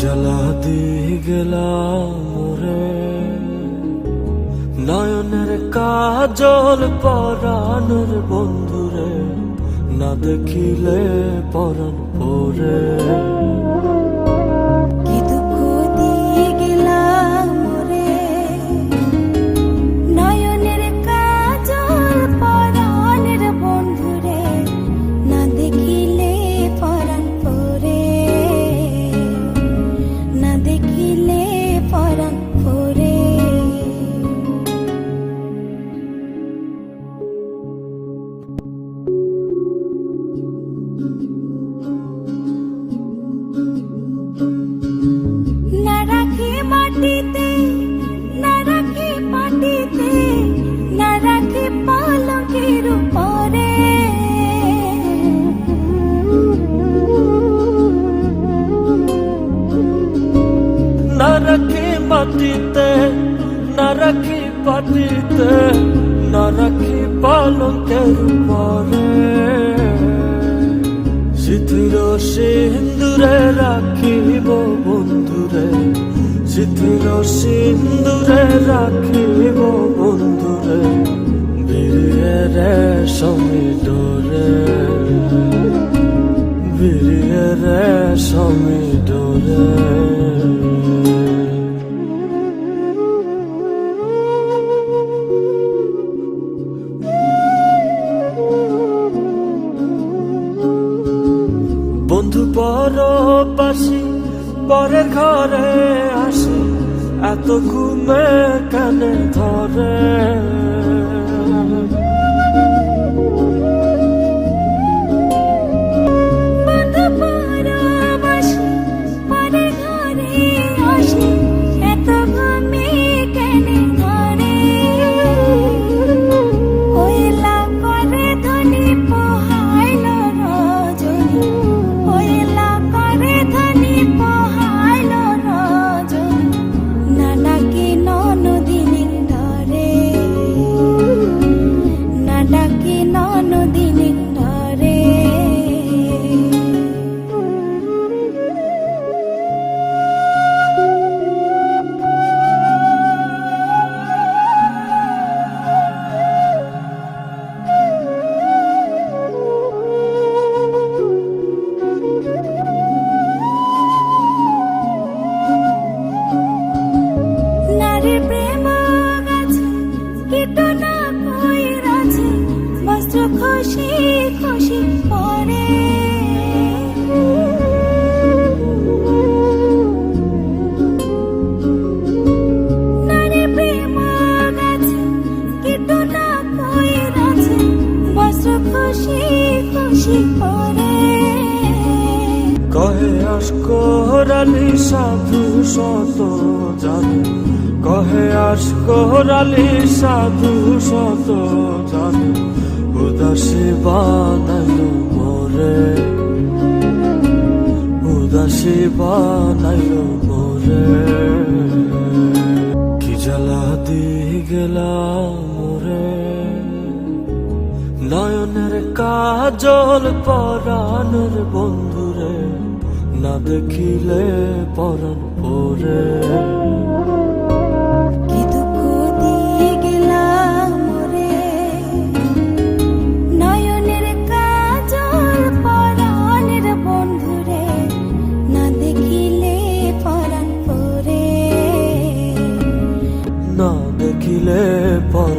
জ্বালা দিয়ে গেলাম রে। নয়নের কাজল পরাণের বন্ধুরে না দেখিলে পরাণ পরে। মাটিতে না রাখি পাটিতে না রাখি পালকের পরে সিথির সিন্দুরে রাখিব বন্ধুরে সিথির সিন্দুরে রাখিব বন্ধুরে বিয়ে রে সমী রে পরবাসী পরের ঘরে আসি এত ঘুমে কানে ধরে। কহে, আসকরালি সাধু শত জানে কহে, আসকরালি সাধু শত জানে উদাসী বানাইল মোরে, উদাসী বানাইল মোরে। কি জ্বালা দিয়ে গেলাম মোরে, নয়নের কাজল পরাণের বন্ধুরে। না দেখিলে পরাণ পরে। না দেখিলে পরে